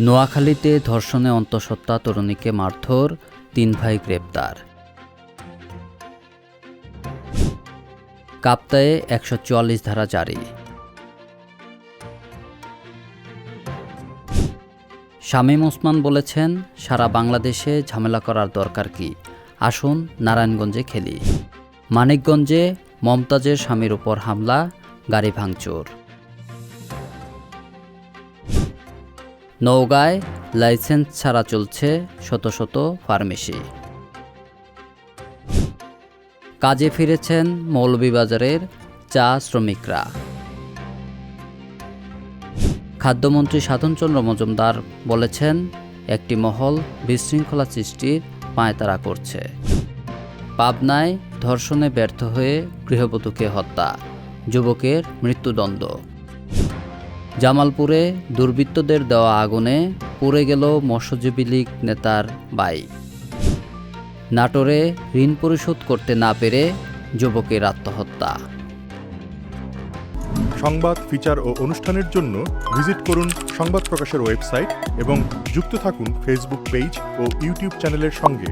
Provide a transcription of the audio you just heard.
নোয়াখালীতে ধর্ষণে অন্তঃসত্ত্বা তরুণীকে মারধর, তিন ভাই গ্রেপ্তার। কাপ্তায়ে একশো চুয়াল্লিশ ধারা জারি। শামীম ওসমান বলেছেন, সারা বাংলাদেশে ঝামেলা করার দরকার কি? আসুন নারায়ণগঞ্জে খেলি। মানিকগঞ্জে মমতাজের স্বামীর উপর হামলা, গাড়ি ভাঙচুর। নওগাঁয় লাইসেন্স ছাড়া চলছে শত শত ফার্মেসি। কাজে ফিরেছেন মৌলভীবাজারের চা শ্রমিকরা। খাদ্যমন্ত্রী সাধনচন্দ্র মজুমদার বলেছেন, একটি মহল বিশৃঙ্খলা সৃষ্টির পায়তারা করছে। পাবনায় ধর্ষণে ব্যর্থ হয়ে গৃহবধূকে হত্যা, যুবকের মৃত্যুদণ্ড। জামালপুরে দুর্বৃত্তদের দেওয়া আগুনে পুড়ে গেল মৎস্যজীবী লীগ নেতার বাইক নাটোরে ঋণ পরিশোধ করতে না পেরে যুবকের আত্মহত্যা। সংবাদ, ফিচার ও অনুষ্ঠানের জন্য ভিজিট করুন সংবাদ প্রকাশের ওয়েবসাইট এবং যুক্ত থাকুন ফেসবুক পেজ ও ইউটিউব চ্যানেলের সঙ্গে।